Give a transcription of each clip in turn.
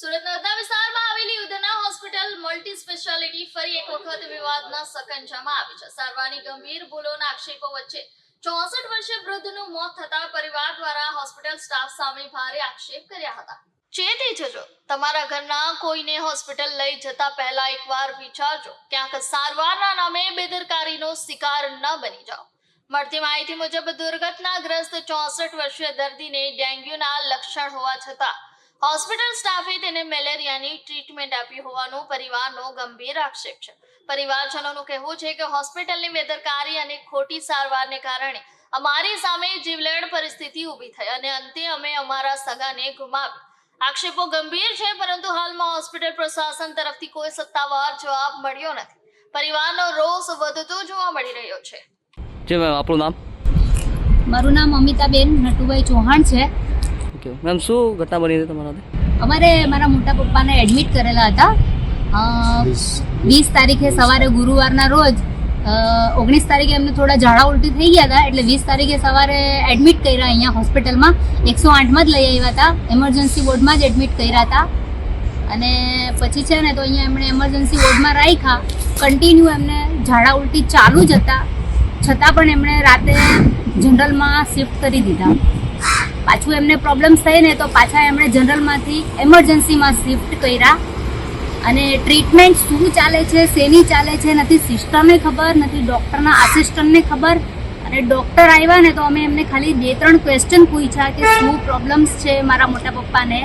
સુરતના વિસ્તારમાં આવેલી ઉધના હોસ્પિટલ મલ્ટી ફરી એક વખત વિવાદના સકંજામાં આવી ગંભીર ભૂલોના આક્ષેપો વચ્ચે ચોસઠ વર્ષીય વૃદ્ધનું મોત થતા પરિવાર દ્વારા હોસ્પિટલ સ્ટાફ સામે ભારે આક્ષેપ કર્યા હતા. ચેતી જજો તમારા ઘરના કોઈને હોસ્પિટલ લઈ જતા પહેલા એકવાર વિચારજો, ક્યાંક સારવારના નામે બેદરકારીનો શિકાર ન બની જાઓ. મળતી માહિતી મુજબ દુર્ઘટનાગ્રસ્ત ચોસઠ વર્ષીય દર્દીને ડેન્ગ્યુના લક્ષણ હોવા છતાં હોસ્પિટલ સ્ટાફે તેને મેલેરિયાની ટ્રીટમેન્ટ આપી હોવાનો પરિવારનો ગંભીર આક્ષેપ છે. પરિવારજનોનું કહેવું છે કે હોસ્પિટલની બેદરકારી અને ખોટી સારવારને કારણે અમારી સામે જીવલેણ પરિસ્થિતિ ઊભી થઈ અને અંતે અમે અમારા સગાને ગુમાવ્યું. આક્ષેપો ગંભીર છે પરંતુ હાલમાં હોસ્પિટલ પ્રશાસન તરફથી કોઈ સત્તાવાર જવાબ મળ્યો નથી. પરિવારનો રોષ વધતો જોવા મળી રહ્યો છે. જે મેમ આપણું નામ? મારું નામ અમિતાબેન નટુભાઈ ચૌહાણ છે. ઓકે મેમ શું ઘટના બની હતી તમારા અમારે મારા મોટા પપ્પાને એડમિટ કરેલા હતા. વીસ તારીખે સવારે ગુરુવારના રોજ ઓગણીસ તારીખે એમને થોડા ઝાડા ઉલટી થઈ ગયા હતા એટલે વીસ તારીખે સવારે એડમિટ કર્યા અહીંયા હોસ્પિટલમાં એકસો આઠમાં જ લઈ આવ્યા હતા. એમરજન્સી વોર્ડમાં જ એડમિટ કર્યા હતા. અને પછી છે ને તો અહીંયા એમણે એમરજન્સી વોર્ડમાં રાખ્યા. કન્ટિન્યુ એમને ઝાડા ઉલટી ચાલુ જ હતા. છતાં પણ એમણે રાતે જનરલમાં શિફ્ટ કરી દીધા. પાછું એમને પ્રોબ્લેમ્સ થઈ ને તો પાછા એમણે જનરલમાંથી એમરજન્સીમાં શિફ્ટ કર્યા. અને ટ્રીટમેન્ટ શું ચાલે છે, શેની ચાલે છે, નથી સિસ્ટરને ખબર, નથી ડૉક્ટરના આસિસ્ટન્ટને ખબર. અને ડૉક્ટર આવ્યા ને તો અમે એમને ખાલી બે ત્રણ ક્વેશ્ચન પૂછ્યા કે શું પ્રોબ્લેમ્સ છે મારા મોટા પપ્પાને,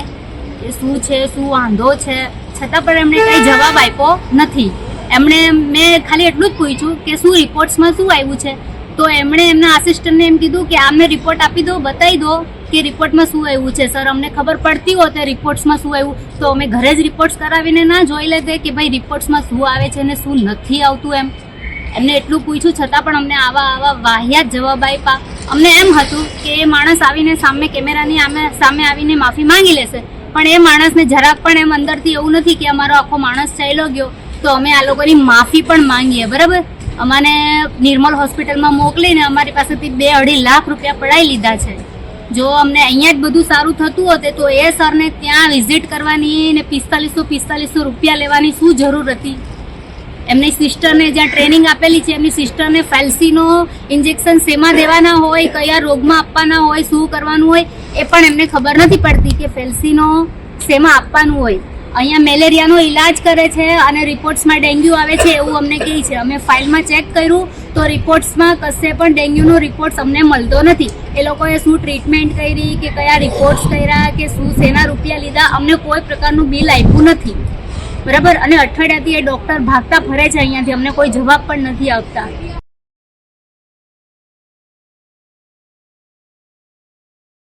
કે શું છે, શું વાંધો છે. છતાં પણ એમણે કંઈ જવાબ આપ્યો નથી. એમણે મેં ખાલી એટલું જ પૂછ્યું કે શું રિપોર્ટ્સમાં શું આવ્યું છે? તો એમણે એમના આસિસ્ટન્ટને એમ કીધું કે આમને રિપોર્ટ આપી દો, બતાવી દો. કે રિપોર્ટમાં શું આવ્યું છે? સર, અમને ખબર પડતી હોત રિપોર્ટ્સમાં શું આવ્યું. તો અમે ઘરે જ રિપોર્ટ્સ કરાવીને ના જોઈ લેતે કે ભાઈ રિપોર્ટ્સમાં શું આવે છે ને શું નથી આવતું એમ. એમને એટલું પૂછ્યું, છતાં પણ અમને આવા આવા વાહિયાત જવાબ આપ્યા. અમને એમ હતું કે એ માણસ આવીને સામે કેમેરાની આમે સામે આવીને માફી માંગી લેશે. પણ એ માણસને જરાક પણ એમ અંદરથી એવું નથી કે અમારો આખો માણસ ચાલ્યો ગયો. તો અમે આ લોકોની માફી પણ માંગીએ, બરાબર? અમાને નિર્મલ હોસ્પિટલમાં મોકલીને અમારી પાસેથી બે અઢી લાખ રૂપિયા પડાવી લીધા છે. જો અમને અહીંયા જ બધું સારું થતું હોત તો એ સરને ત્યાં વિઝિટ કરવાની ને પિસ્તાલીસો પિસ્તાલીસો રૂપિયા લેવાની શું જરૂર હતી? એમની સિસ્ટરને જ્યાં ટ્રેનિંગ આપેલી છે, એમની સિસ્ટરને ફેલ્સીનો ઇન્જેક્શન શેમાં દેવાના હોય, કયા રોગમાં આપવાના હોય, શું કરવાનું હોય, એ પણ એમને ખબર નથી પડતી કે ફેલ્સીનો શેમાં આપવાનું હોય. અહીંયા મેલેરિયાનો ઈલાજ કરે છે અને રિપોર્ટ્સમાં ડેન્ગ્યુ આવે છે એવું અમને કહે છે. અમે ફાઇલમાં ચેક કર્યું તો રિપોર્ટ્સમાં કશે પણ ડેન્ગ્યુનો રિપોર્ટ્સ અમને મળતો નથી. એ લોકોએ શું ટ્રીટમેન્ટ કરી, કે કયા રિપોર્ટ્સ કર્યા, કે શું શેના રૂપિયા લીધા, અમને કોઈ પ્રકારનું બિલ આપ્યું નથી. બરાબર? અને અઠવાડિયાથી એ ડૉક્ટર ભાગતા ફરે છે અહીંયાથી. અમને કોઈ જવાબ પણ નથી આપતા.